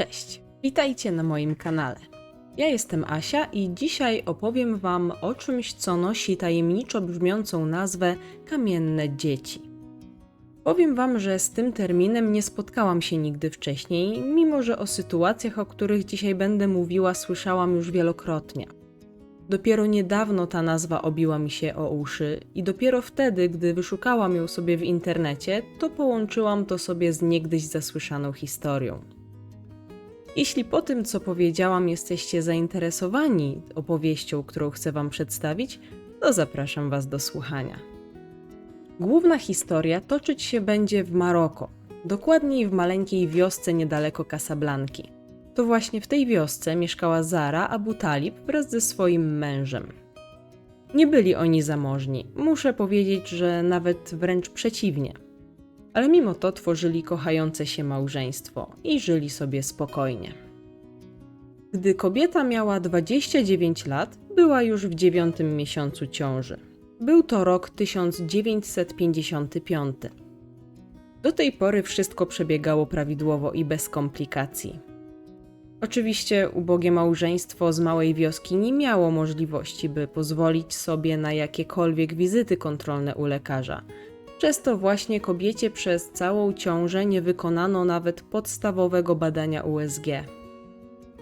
Cześć, witajcie na moim kanale. Ja jestem Asia i dzisiaj opowiem Wam o czymś, co nosi tajemniczo brzmiącą nazwę Kamienne Dzieci. Powiem Wam, że z tym terminem nie spotkałam się nigdy wcześniej, mimo że o sytuacjach, o których dzisiaj będę mówiła, słyszałam już wielokrotnie. Dopiero niedawno ta nazwa obiła mi się o uszy i dopiero wtedy, gdy wyszukałam ją sobie w internecie, to połączyłam to sobie z niegdyś zasłyszaną historią. Jeśli po tym, co powiedziałam, jesteście zainteresowani opowieścią, którą chcę Wam przedstawić, to zapraszam Was do słuchania. Główna historia toczyć się będzie w Maroko, dokładniej w maleńkiej wiosce niedaleko Casablanki. To właśnie w tej wiosce mieszkała Zara Abu Talib wraz ze swoim mężem. Nie byli oni zamożni, muszę powiedzieć, że nawet wręcz przeciwnie. Ale mimo to tworzyli kochające się małżeństwo i żyli sobie spokojnie. Gdy kobieta miała 29 lat, była już w dziewiątym miesiącu ciąży. Był to rok 1955. Do tej pory wszystko przebiegało prawidłowo i bez komplikacji. Oczywiście ubogie małżeństwo z małej wioski nie miało możliwości, by pozwolić sobie na jakiekolwiek wizyty kontrolne u lekarza. Przez to właśnie kobiecie przez całą ciążę nie wykonano nawet podstawowego badania USG.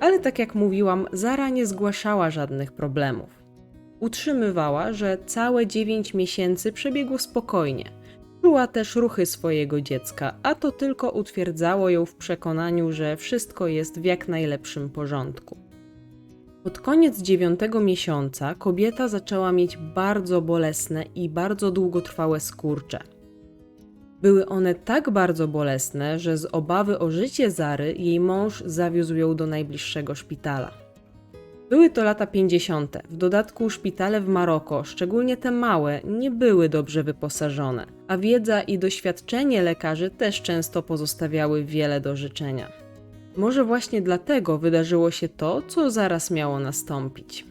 Ale tak jak mówiłam, Zara nie zgłaszała żadnych problemów. Utrzymywała, że całe 9 miesięcy przebiegło spokojnie. Czuła też ruchy swojego dziecka, a to tylko utwierdzało ją w przekonaniu, że wszystko jest w jak najlepszym porządku. Pod koniec dziewiątego miesiąca kobieta zaczęła mieć bardzo bolesne i bardzo długotrwałe skurcze. Były one tak bardzo bolesne, że z obawy o życie Zary jej mąż zawiózł ją do najbliższego szpitala. Były to lata 50. W dodatku szpitale w Maroko, szczególnie te małe, nie były dobrze wyposażone, a wiedza i doświadczenie lekarzy też często pozostawiały wiele do życzenia. Może właśnie dlatego wydarzyło się to, co zaraz miało nastąpić.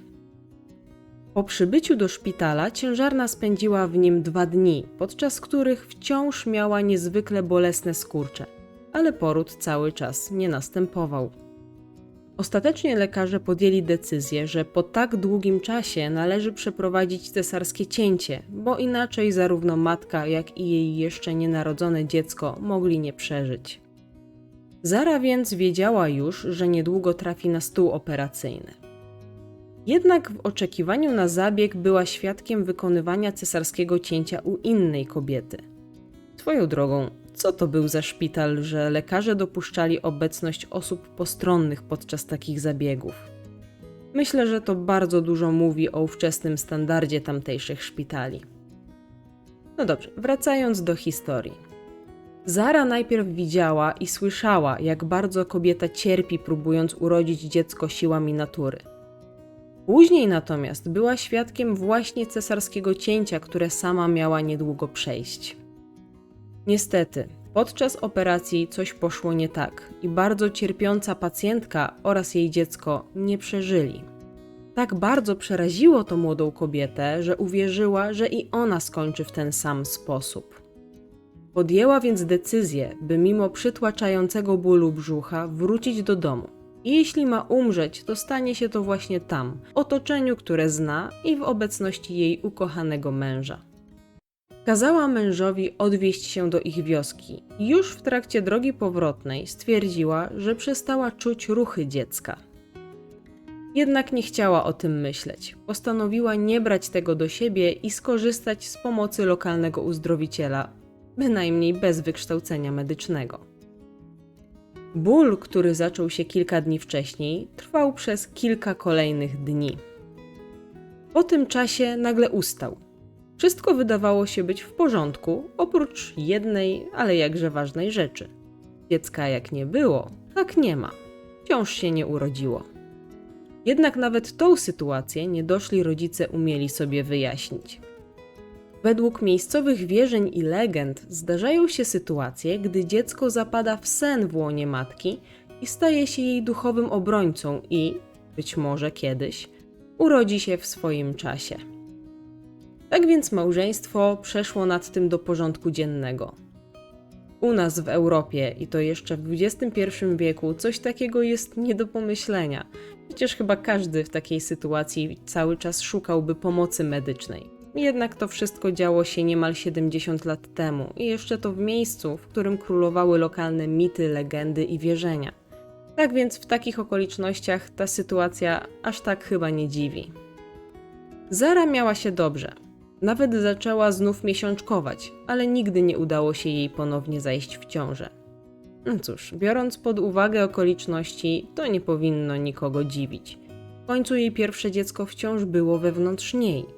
Po przybyciu do szpitala ciężarna spędziła w nim dwa dni, podczas których wciąż miała niezwykle bolesne skurcze, ale poród cały czas nie następował. Ostatecznie lekarze podjęli decyzję, że po tak długim czasie należy przeprowadzić cesarskie cięcie, bo inaczej zarówno matka, jak i jej jeszcze nienarodzone dziecko mogli nie przeżyć. Zara więc wiedziała już, że niedługo trafi na stół operacyjny. Jednak w oczekiwaniu na zabieg była świadkiem wykonywania cesarskiego cięcia u innej kobiety. Swoją drogą, co to był za szpital, że lekarze dopuszczali obecność osób postronnych podczas takich zabiegów? Myślę, że to bardzo dużo mówi o ówczesnym standardzie tamtejszych szpitali. No dobrze, wracając do historii. Zara najpierw widziała i słyszała, jak bardzo kobieta cierpi, próbując urodzić dziecko siłami natury. Później natomiast była świadkiem właśnie cesarskiego cięcia, które sama miała niedługo przejść. Niestety, podczas operacji coś poszło nie tak i bardzo cierpiąca pacjentka oraz jej dziecko nie przeżyli. Tak bardzo przeraziło to młodą kobietę, że uwierzyła, że i ona skończy w ten sam sposób. Podjęła więc decyzję, by mimo przytłaczającego bólu brzucha wrócić do domu. I jeśli ma umrzeć, to stanie się to właśnie tam, w otoczeniu, które zna i w obecności jej ukochanego męża. Kazała mężowi odwieźć się do ich wioski już w trakcie drogi powrotnej stwierdziła, że przestała czuć ruchy dziecka. Jednak nie chciała o tym myśleć. Postanowiła nie brać tego do siebie i skorzystać z pomocy lokalnego uzdrowiciela, bynajmniej bez wykształcenia medycznego. Ból, który zaczął się kilka dni wcześniej, trwał przez kilka kolejnych dni. Po tym czasie nagle ustał. Wszystko wydawało się być w porządku, oprócz jednej, ale jakże ważnej rzeczy. Dziecka jak nie było, tak nie ma. Wciąż się nie urodziło. Jednak nawet tą sytuację niedoszli rodzice umieli sobie wyjaśnić. Według miejscowych wierzeń i legend zdarzają się sytuacje, gdy dziecko zapada w sen w łonie matki i staje się jej duchowym obrońcą i, być może kiedyś, urodzi się w swoim czasie. Tak więc małżeństwo przeszło nad tym do porządku dziennego. U nas w Europie i to jeszcze w XXI wieku coś takiego jest nie do pomyślenia. Przecież chyba każdy w takiej sytuacji cały czas szukałby pomocy medycznej. Jednak to wszystko działo się niemal 70 lat temu i jeszcze to w miejscu, w którym królowały lokalne mity, legendy i wierzenia. Tak więc w takich okolicznościach ta sytuacja aż tak chyba nie dziwi. Zara miała się dobrze. Nawet zaczęła znów miesiączkować, ale nigdy nie udało się jej ponownie zajść w ciążę. No cóż, biorąc pod uwagę okoliczności, to nie powinno nikogo dziwić. W końcu jej pierwsze dziecko wciąż było wewnątrz niej.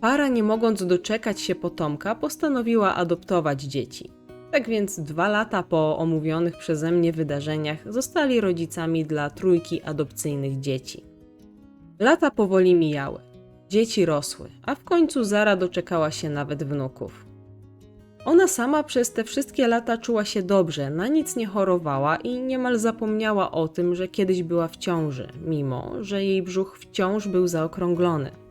Para, nie mogąc doczekać się potomka, postanowiła adoptować dzieci. Tak więc dwa lata po omówionych przeze mnie wydarzeniach zostali rodzicami dla trójki adopcyjnych dzieci. Lata powoli mijały. Dzieci rosły, a w końcu Zara doczekała się nawet wnuków. Ona sama przez te wszystkie lata czuła się dobrze, na nic nie chorowała i niemal zapomniała o tym, że kiedyś była w ciąży, mimo że jej brzuch wciąż był zaokrąglony.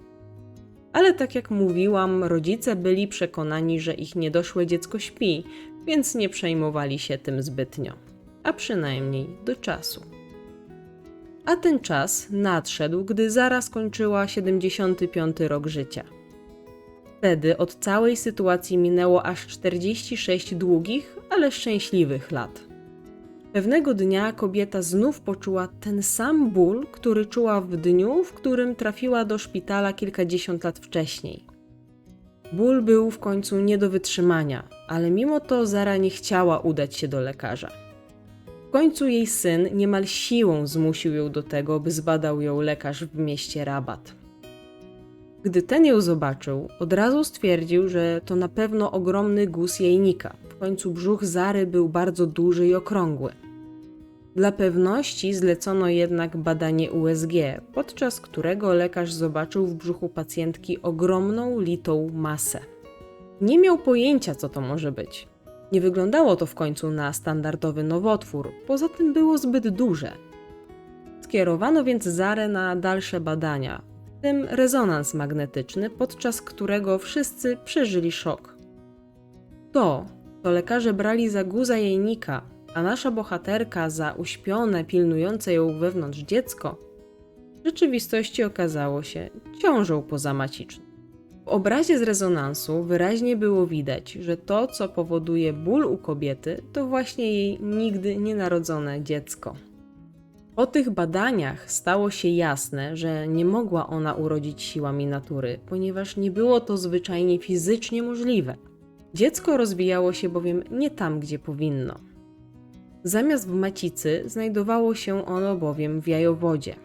Ale tak jak mówiłam, rodzice byli przekonani, że ich niedoszłe dziecko śpi, więc nie przejmowali się tym zbytnio, a przynajmniej do czasu. A ten czas nadszedł, gdy Zara skończyła 75 rok życia. Wtedy od całej sytuacji minęło aż 46 długich, ale szczęśliwych lat. Pewnego dnia kobieta znów poczuła ten sam ból, który czuła w dniu, w którym trafiła do szpitala kilkadziesiąt lat wcześniej. Ból był w końcu nie do wytrzymania, ale mimo to Zara nie chciała udać się do lekarza. W końcu jej syn niemal siłą zmusił ją do tego, by zbadał ją lekarz w mieście Rabat. Gdy ten ją zobaczył, od razu stwierdził, że to na pewno ogromny guz jajnika. W końcu brzuch Zary był bardzo duży i okrągły. Dla pewności zlecono jednak badanie USG, podczas którego lekarz zobaczył w brzuchu pacjentki ogromną litą masę. Nie miał pojęcia, co to może być. Nie wyglądało to w końcu na standardowy nowotwór, poza tym było zbyt duże. Skierowano więc Zarę na dalsze badania, w tym rezonans magnetyczny, podczas którego wszyscy przeżyli szok. To, co lekarze brali za guza jajnika, a nasza bohaterka za uśpione, pilnujące ją wewnątrz dziecko, w rzeczywistości okazało się ciążą pozamaciczną. W obrazie z rezonansu wyraźnie było widać, że to, co powoduje ból u kobiety, to właśnie jej nigdy nienarodzone dziecko. Po tych badaniach stało się jasne, że nie mogła ona urodzić siłami natury, ponieważ nie było to zwyczajnie fizycznie możliwe. Dziecko rozwijało się bowiem nie tam, gdzie powinno. Zamiast w macicy znajdowało się ono bowiem w jajowodzie.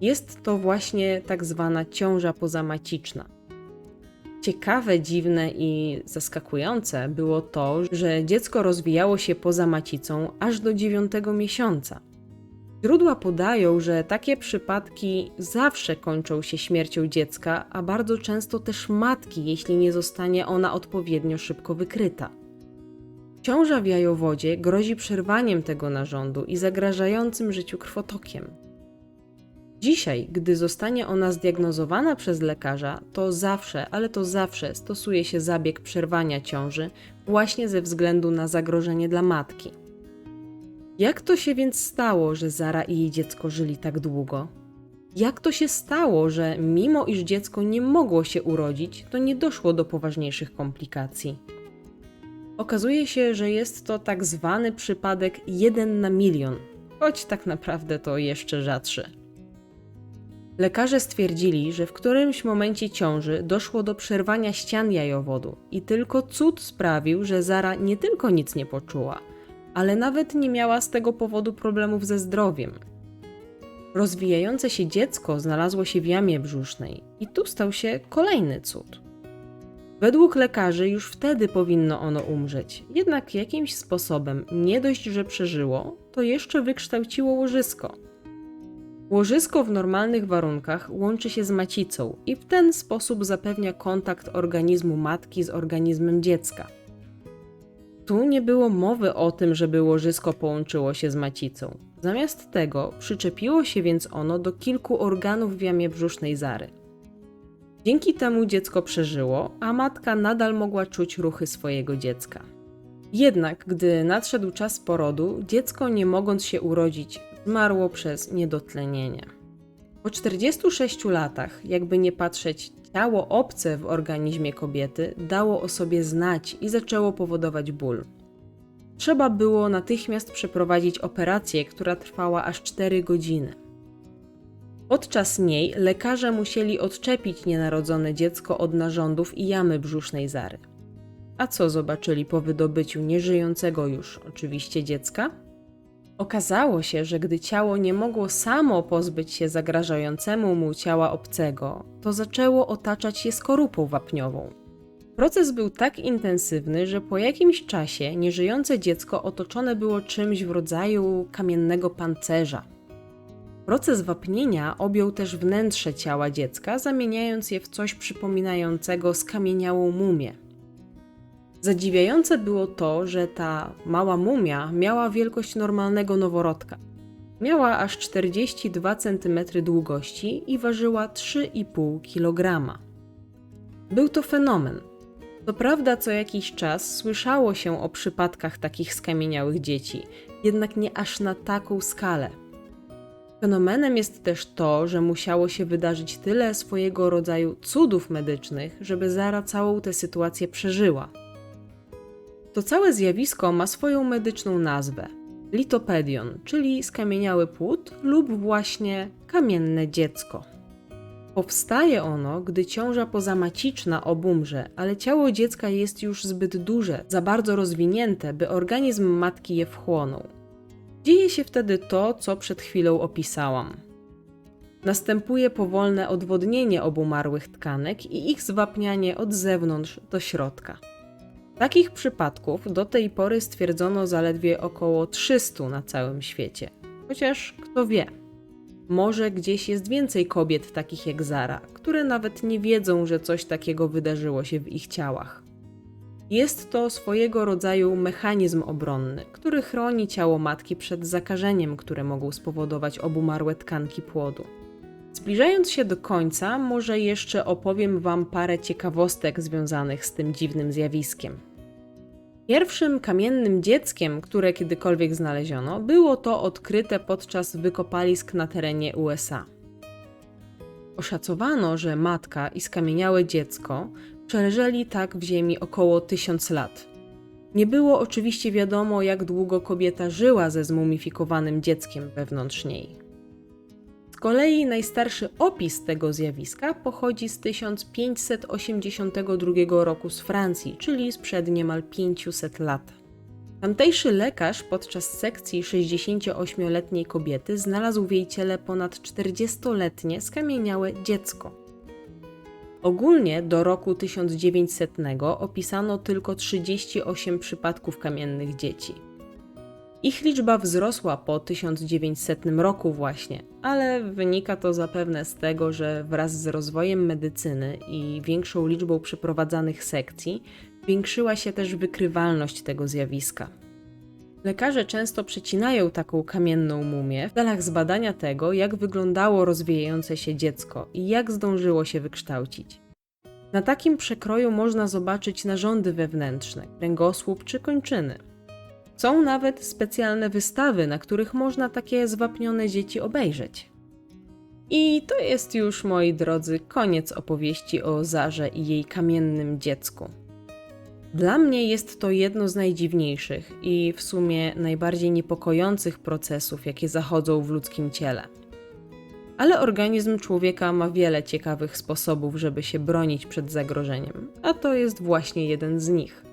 Jest to właśnie tak zwana ciąża pozamaciczna. Ciekawe, dziwne i zaskakujące było to, że dziecko rozwijało się poza macicą aż do dziewiątego miesiąca. Źródła podają, że takie przypadki zawsze kończą się śmiercią dziecka, a bardzo często też matki, jeśli nie zostanie ona odpowiednio szybko wykryta. Ciąża w jajowodzie grozi przerwaniem tego narządu i zagrażającym życiu krwotokiem. Dzisiaj, gdy zostanie ona zdiagnozowana przez lekarza, to zawsze, ale to zawsze stosuje się zabieg przerwania ciąży właśnie ze względu na zagrożenie dla matki. Jak to się więc stało, że Zara i jej dziecko żyli tak długo? Jak to się stało, że mimo iż dziecko nie mogło się urodzić, to nie doszło do poważniejszych komplikacji? Okazuje się, że jest to tak zwany przypadek 1 na milion, choć tak naprawdę to jeszcze rzadszy. Lekarze stwierdzili, że w którymś momencie ciąży doszło do przerwania ścian jajowodu i tylko cud sprawił, że Zara nie tylko nic nie poczuła, ale nawet nie miała z tego powodu problemów ze zdrowiem. Rozwijające się dziecko znalazło się w jamie brzusznej i tu stał się kolejny cud. Według lekarzy już wtedy powinno ono umrzeć, jednak jakimś sposobem nie dość, że przeżyło, to jeszcze wykształciło łożysko. Łożysko w normalnych warunkach łączy się z macicą i w ten sposób zapewnia kontakt organizmu matki z organizmem dziecka. Tu nie było mowy o tym, żeby łożysko połączyło się z macicą. Zamiast tego przyczepiło się więc ono do kilku organów w jamie brzusznej Zary. Dzięki temu dziecko przeżyło, a matka nadal mogła czuć ruchy swojego dziecka. Jednak, gdy nadszedł czas porodu, dziecko nie mogąc się urodzić, zmarło przez niedotlenienie. Po 46 latach, jakby nie patrzeć, ciało obce w organizmie kobiety dało o sobie znać i zaczęło powodować ból. Trzeba było natychmiast przeprowadzić operację, która trwała aż 4 godziny. Podczas niej lekarze musieli odczepić nienarodzone dziecko od narządów i jamy brzusznej Zary. A co zobaczyli po wydobyciu nieżyjącego już oczywiście dziecka? Okazało się, że gdy ciało nie mogło samo pozbyć się zagrażającemu mu ciała obcego, to zaczęło otaczać je skorupą wapniową. Proces był tak intensywny, że po jakimś czasie nieżyjące dziecko otoczone było czymś w rodzaju kamiennego pancerza. Proces wapnienia objął też wnętrze ciała dziecka, zamieniając je w coś przypominającego skamieniałą mumię. Zadziwiające było to, że ta mała mumia miała wielkość normalnego noworodka. Miała aż 42 cm długości i ważyła 3,5 kg. Był to fenomen. Co prawda, co jakiś czas słyszało się o przypadkach takich skamieniałych dzieci, jednak nie aż na taką skalę. Fenomenem jest też to, że musiało się wydarzyć tyle swojego rodzaju cudów medycznych, żeby Zara całą tę sytuację przeżyła. To całe zjawisko ma swoją medyczną nazwę litopedion, czyli skamieniały płód lub właśnie kamienne dziecko. Powstaje ono, gdy ciąża pozamaciczna obumrze, ale ciało dziecka jest już zbyt duże, za bardzo rozwinięte, by organizm matki je wchłonął. Dzieje się wtedy to, co przed chwilą opisałam. Następuje powolne odwodnienie obumarłych tkanek i ich zwapnianie od zewnątrz do środka. Takich przypadków do tej pory stwierdzono zaledwie około 300 na całym świecie. Chociaż kto wie, może gdzieś jest więcej kobiet takich jak Zara, które nawet nie wiedzą, że coś takiego wydarzyło się w ich ciałach. Jest to swojego rodzaju mechanizm obronny, który chroni ciało matki przed zakażeniem, które mogą spowodować obumarłe tkanki płodu. Zbliżając się do końca, może jeszcze opowiem Wam parę ciekawostek związanych z tym dziwnym zjawiskiem. Pierwszym kamiennym dzieckiem, które kiedykolwiek znaleziono, było to odkryte podczas wykopalisk na terenie USA. Oszacowano, że matka i skamieniałe dziecko przeleżeli tak w ziemi około tysiąc lat. Nie było oczywiście wiadomo, jak długo kobieta żyła ze zmumifikowanym dzieckiem wewnątrz niej. Z kolei najstarszy opis tego zjawiska pochodzi z 1582 roku z Francji, czyli sprzed niemal 500 lat. Tamtejszy lekarz podczas sekcji 68-letniej kobiety znalazł w jej ciele ponad 40-letnie skamieniałe dziecko. Ogólnie do roku 1900 opisano tylko 38 przypadków kamiennych dzieci. Ich liczba wzrosła po 1900 roku właśnie, ale wynika to zapewne z tego, że wraz z rozwojem medycyny i większą liczbą przeprowadzanych sekcji zwiększyła się też wykrywalność tego zjawiska. Lekarze często przecinają taką kamienną mumię w celach zbadania tego, jak wyglądało rozwijające się dziecko i jak zdążyło się wykształcić. Na takim przekroju można zobaczyć narządy wewnętrzne, kręgosłup czy kończyny. Są nawet specjalne wystawy, na których można takie zwapnione dzieci obejrzeć. I to jest już, moi drodzy, koniec opowieści o Zarze i jej kamiennym dziecku. Dla mnie jest to jedno z najdziwniejszych i w sumie najbardziej niepokojących procesów, jakie zachodzą w ludzkim ciele. Ale organizm człowieka ma wiele ciekawych sposobów, żeby się bronić przed zagrożeniem, a to jest właśnie jeden z nich.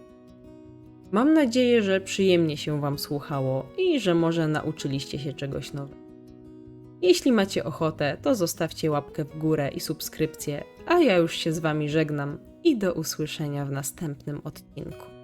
Mam nadzieję, że przyjemnie się Wam słuchało i że może nauczyliście się czegoś nowego. Jeśli macie ochotę, to zostawcie łapkę w górę i subskrypcję, a ja już się z Wami żegnam i do usłyszenia w następnym odcinku.